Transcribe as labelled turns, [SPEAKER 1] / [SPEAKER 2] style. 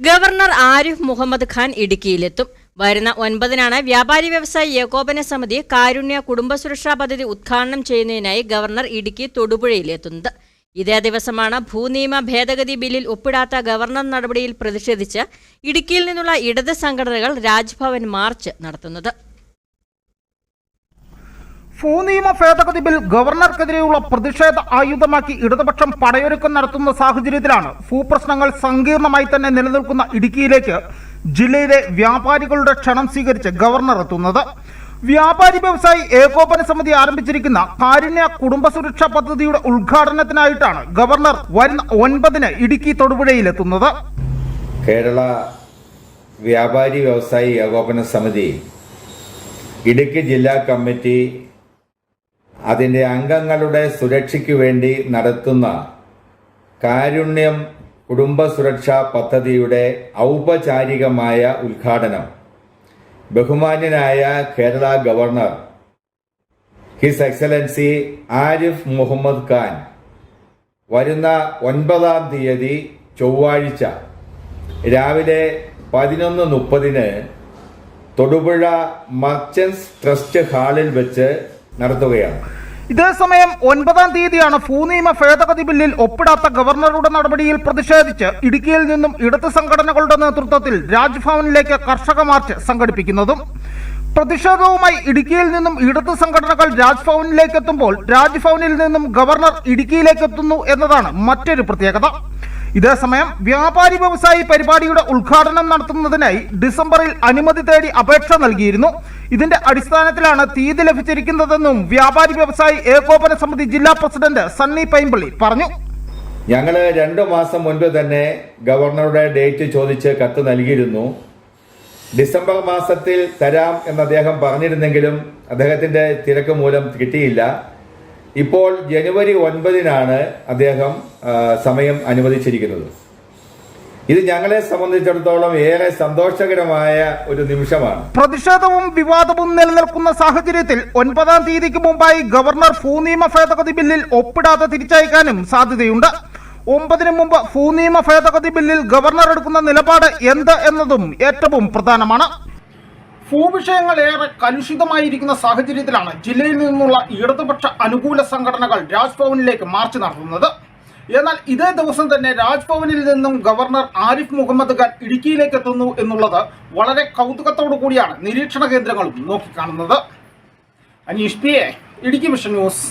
[SPEAKER 1] Governor Arif Muhammad Khan ഇടുക്കിയിലെത്തും. വരുന്ന ഒൻപതിനാണ് വ്യാപാരി വ്യവസായി ഏകോപന സമിതി കാരുണ്യ കുടുംബസുരക്ഷാ പദ്ധതി ഉദ്ഘാടനം ചെയ്യുന്നതിനായി ഗവർണർ ഇടുക്കി തൊടുപുഴയിലെത്തുന്നത്. ഇതേ ദിവസമാണ് ഭൂനിയമ ഭേദഗതി ബില്ലിൽ ഒപ്പിടാത്ത ഗവർണർ നടപടിയിൽ പ്രതിഷേധിച്ച് ഇടുക്കിയിൽ നിന്നുള്ള ഇടത് സംഘടനകൾ രാജ്ഭവൻ മാർച്ച് നടത്തുന്നത്.
[SPEAKER 2] ഭൂനിയമ ഭേദഗതി ബിൽ ഗവർണർക്കെതിരെയുള്ള പ്രതിഷേധ ആയുധമാക്കി ഇടതുപക്ഷം പടയൊരുക്കം നടത്തുന്ന സാഹചര്യത്തിലാണ് ഭൂപ്രശ്നങ്ങൾ സങ്കീർണമായി തന്നെ നിലനിൽക്കുന്ന ഇടുക്കിയിലേക്ക് ജില്ലയിലെ വ്യാപാരികളുടെ ക്ഷണം സ്വീകരിച്ച് ഗവർണർ എത്തുന്നത്. വ്യാപാരി വ്യവസായി ഏകോപന സമിതി ആരംഭിച്ചിരിക്കുന്ന കാരുണ്യ കുടുംബസുരക്ഷാ പദ്ധതിയുടെ ഉദ്ഘാടനത്തിനായിട്ടാണ് ഗവർണർ വരുന്ന ഒൻപതിന് ഇടുക്കി തൊടുപുഴയിലെത്തുന്നത്.
[SPEAKER 3] കേരള വ്യാപാരി വ്യവസായി ഏകോപന സമിതി ഇടുക്കി ജില്ലാ കമ്മിറ്റി അതിന്റെ അംഗങ്ങളുടെ സുരക്ഷയ്ക്ക് വേണ്ടി നടത്തുന്ന കാരുണ്യം കുടുംബ സുരക്ഷാ പദ്ധതിയുടെ ഔപചാരികമായ ഉദ്ഘാടനം ബഹുമാന്യനായ Kerala governor his excellency Arif Mohammad Khan വരുന്ന ഒൻപതാം തീയതി ചൊവ്വാഴ്ച രാവിലെ പതിനൊന്ന് മുപ്പതിന് തൊടുപുഴ മർച്ചൻസ് ട്രസ്റ്റ് ഹാളിൽ വെച്ച് നടത്തുകയാണ്.
[SPEAKER 2] ഇതേസമയം ഒൻപതാം തീയതിയാണ് ഭൂനിയമ ഭേദഗതി ബില്ലിൽ ഒപ്പിടാത്ത ഗവർണറുടെ നടപടിയിൽ പ്രതിഷേധിച്ച് ഇടുക്കിയിൽ നിന്നും ഇടത് സംഘടനകളുടെ നേതൃത്വത്തിൽ രാജ്ഭവനിലേക്ക് കർഷക മാർച്ച് സംഘടിപ്പിക്കുന്നതും പ്രതിഷേധവുമായി ഇടുക്കിയിൽ നിന്നും ഇടത് സംഘടനകൾ രാജ്ഭവനിലേക്ക് എത്തുമ്പോൾ രാജ്ഭവനിൽ നിന്നും ഗവർണർ ഇടുക്കിയിലേക്ക് എത്തുന്നു എന്നതാണ് മറ്റൊരു പ്രത്യേകത. ഇതേസമയം വ്യാപാരി വ്യവസായി പരിപാടിയുടെ ഉദ്ഘാടനം നടത്തുന്നതിനായി ഡിസംബറിൽ അനുമതി തേടി അപേക്ഷ നൽകിയിരുന്നു. ഇതിന്റെ അടിസ്ഥാനത്തിലാണ് തീയതി ലഭിച്ചിരിക്കുന്നതെന്നും വ്യാപാരി വ്യവസായി ഏകോപന സമിതി ജില്ലാ പ്രസിഡന്റ് സണ്ണി പൈമ്പള്ളി പറഞ്ഞു.
[SPEAKER 3] ഞങ്ങൾ രണ്ടു മാസം മുൻപ് തന്നെ ഗവർണറുടെ ഡേറ്റ് ചോദിച്ച് കത്ത് നൽകിയിരുന്നു. ഡിസംബർ മാസത്തിൽ തരാം എന്ന് അദ്ദേഹം പറഞ്ഞിരുന്നെങ്കിലും അദ്ദേഹത്തിന്റെ തിരക്ക് മൂലം കിട്ടിയില്ല. ഇപ്പോൾ ജനുവരി ഒൻപതിനാണ് അദ്ദേഹം സമയം അനുവദിച്ചിരിക്കുന്നത്. ഇത് ഞങ്ങളെ സംബന്ധിച്ചിടത്തോളം ഏറെ സന്തോഷകരമായ ഒരു നിമിഷമാണ്.
[SPEAKER 2] പ്രതിഷേധവും വിവാദവും നിലനിൽക്കുന്ന സാഹചര്യത്തിൽ ഒൻപതാം തീയതിക്ക് മുമ്പായി ഗവർണർ ഭൂനിയമ ഭേദഗതി ബില്ലിൽ ഒപ്പിടാതെ തിരിച്ചയക്കാനും സാധ്യതയുണ്ട്. ഒമ്പതിനു മുമ്പ് ഭൂനിയമ ഭേദഗതി ബില്ലിൽ ഗവർണർ എടുക്കുന്ന നിലപാട് എന്ത് എന്നതും ഏറ്റവും പ്രധാനമാണ്. ഭൂവിഷയങ്ങൾ ഏറെ കലുഷിതമായിരിക്കുന്ന സാഹചര്യത്തിലാണ് ജില്ലയിൽ നിന്നുള്ള ഇടതുപക്ഷ അനുകൂല സംഘടനകൾ രാജ്ഭവനിലേക്ക് മാർച്ച് നടത്തുന്നത്. എന്നാൽ ഇതേ ദിവസം തന്നെ രാജ്ഭവനിൽ നിന്നും ഗവർണർ ആരിഫ് മുഹമ്മദ് ഖാൻ ഇടുക്കിയിലേക്ക് എത്തുന്നു എന്നുള്ളത് വളരെ കൗതുകത്തോടു കൂടിയാണ്. നിരീക്ഷണ കേന്ദ്രങ്ങളും നോക്കിക്കാണുന്നത്. Aneesh P A Idukki mission news.